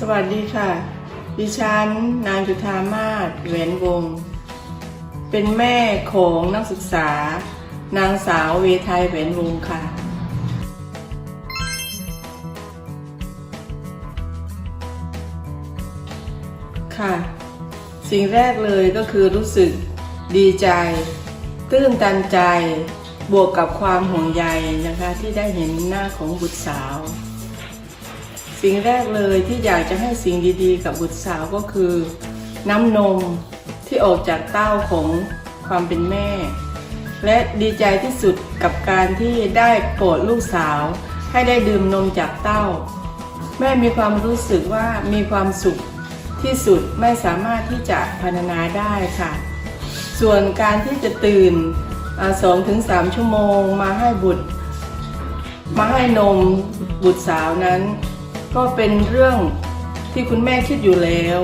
สวัสดีค่ะ ดิฉันนางจุธามาศแหวนวง เป็นแม่ของนักศึกษา นางสาวเวไทยแหวนวงค่ะ ค่ะ สิ่งแรกเลยก็คือรู้สึกดีใจ ตื้นตันใจ บวกกับความห่วงใยนะคะที่ได้เห็นหน้าของบุตรสาว สิ่งแรกเลยที่อยากจะให้สิ่งดีๆ กับบุตรสาวก็คือ น้ำนมที่ออกจากเต้าของความเป็นแม่ และดีใจที่สุดกับการที่ได้โปรดลูกสาว ให้ได้ดื่มนมจากเต้า แม่มีความรู้สึกว่ามีความสุขที่สุดไม่สามารถที่จะพรรณนาได้ค่ะ ส่วนการที่จะตื่นสองถึงสามชั่วโมงมาให้บุตร มาให้นมบุตรสาวนั้น ก็เป็นเรื่องที่คุณแม่คิดอยู่แล้ว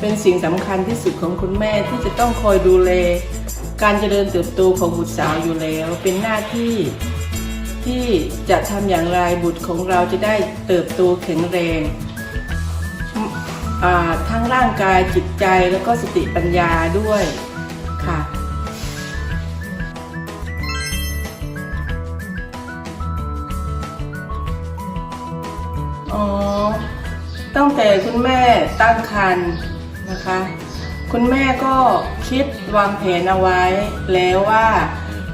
เป็นสิ่งสำคัญที่สุดของคุณแม่ที่จะต้องคอยดูแล การเจริญเติบโตของบุตรสาวอยู่แล้ว เป็นหน้าที่ที่จะทำอย่างไรบุตรของเราจะได้เติบโตแข็งแรงทั้งร่างกายจิตใจแล้วก็สติปัญญาด้วย อ๋อ ตั้งแต่คุณแม่ตั้งครรภ์นะคะ คุณแม่ก็คิดวางแผนเอาไว้แล้วว่า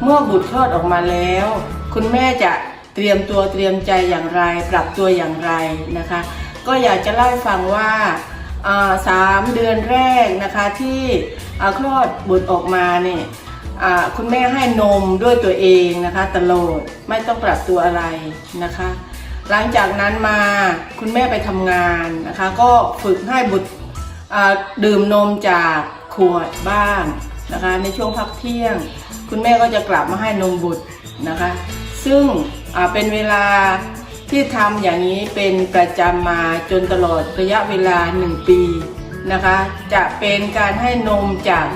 เมื่อบุตรคลอดออกมาแล้ว คุณแม่จะเตรียมตัวเตรียมใจอย่างไร ปรับตัวอย่างไรนะคะ ก็อยากจะเล่าให้ฟังว่าสามเดือนแรกนะคะที่คลอดบุตรออกมาเนี่ยคุณแม่ให้นมด้วยตัวเองนะคะตลอดไม่ต้องปรับตัวอะไรนะคะ หลังจากนั้นมาคุณแม่ไปทำงานนะคะ ก็ฝึกให้บุตรดื่มนมจากขวดบ้างนะคะ ในช่วงพักเที่ยง คุณแม่ก็จะกลับมาให้นมบุตรนะคะ ซึ่งเป็นเวลาที่ทำอย่างนี้เป็นประจำมาจนตลอดระยะเวลา 1 ปีนะคะ จะเป็นการให้นมจาก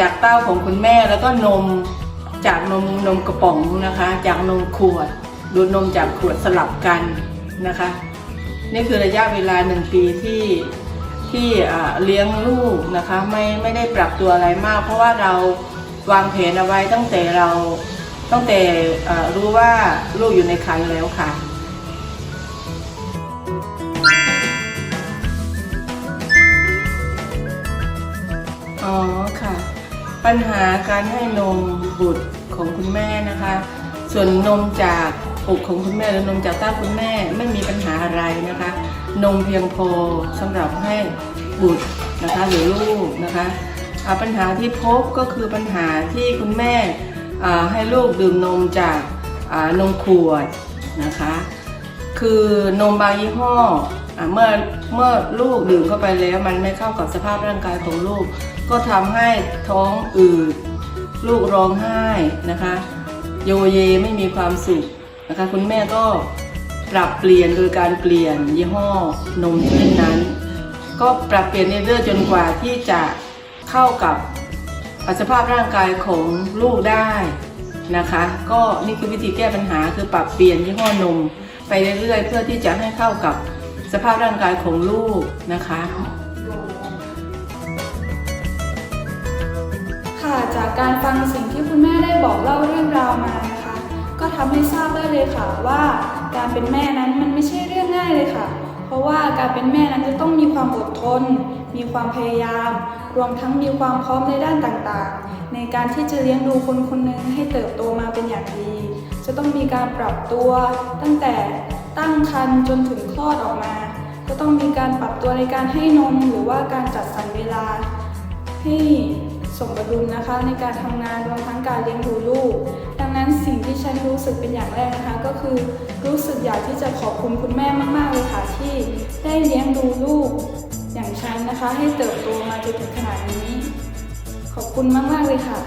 จากเต้าของคุณแม่แล้วก็นมจากนมนมกระป๋องนะคะ จากนมขวด ดูดนมจากขวดสลับกันนะคะ นี่คือระยะเวลาหนึ่งปีที่ที่เลี้ยงลูกนะคะไม่ไม่ได้ปรับตัวอะไรมาก เพราะว่าเราวางแผนเอาไว้ตั้งแต่เราตั้งแต่รู้ว่าลูกอยู่ในครรภ์แล้วค่ะอ๋อค่ะ ปัญหาการให้นมบุตรของคุณแม่นะคะ ส่วนนมจาก อกของคุณแม่หรือนมจากเต้าคุณแม่ไม่มีปัญหาอะไรนะคะ นมเพียงพอสำหรับให้บุตรนะคะหรือลูกนะคะปัญหาที่พบก็คือปัญหาที่คุณแม่ให้ลูกดื่มนมจากนมขวดนะคะ คือนมบางยี่ห้อเมื่อเมื่อลูกดื่มเข้าไปแล้วมันไม่เข้ากับสภาพร่างกายของลูก ก็ทำให้ท้องอืดลูกร้องไห้นะคะ โยเยไม่มีความสุข นะคะคุณแม่ก็ปรับเปลี่ยนโดยการเปลี่ยนยี่ห้อนมชนิดนั้น ก็ปรับเปลี่ยนเรื่อยๆจนกว่าที่จะเข้ากับสภาพร่างกายของลูกได้นะคะ ก็นี่คือวิธีแก้ปัญหาคือปรับเปลี่ยนยี่ห้อนมไปเรื่อยๆ เพื่อที่จะให้เข้ากับสภาพร่างกายของลูกนะคะ ค่ะจากการฟังสิ่งที่คุณแม่ได้บอกเล่าเรื่องราวมานะ ก็ทำให้ทราบได้เลยค่ะว่าการเป็นแม่นั้นมันไม่ใช่เรื่องง่ายเลยค่ะ เพราะว่าการเป็นแม่นั้นจะต้องมีความอดทน มีความพยายาม รวมทั้งมีความพร้อมในด้านต่างๆ ในการที่จะเลี้ยงดูคนคนหนึ่งให้เติบโตมาเป็นอย่างดี จะต้องมีการปรับตัว ตั้งแต่ตั้งครรภ์จนถึงคลอดออกมา ก็ต้องมีการปรับตัวในการให้นมหรือว่าการจัดสรรเวลาให้สมดุลนะคะในการทำงานรวมทั้งการเลี้ยงดูลูก นั้นสิ่งที่ฉันรู้สึกเป็นอย่างแรกนะคะ ก็คือรู้สึกอยากที่จะขอบคุณคุณแม่มาก ๆ เลยค่ะ ที่ได้เลี้ยงดูลูกอย่างฉันนะคะ ให้เติบโตมาจนถึงขนาดนี้ ขอบคุณมาก ๆ เลยค่ะ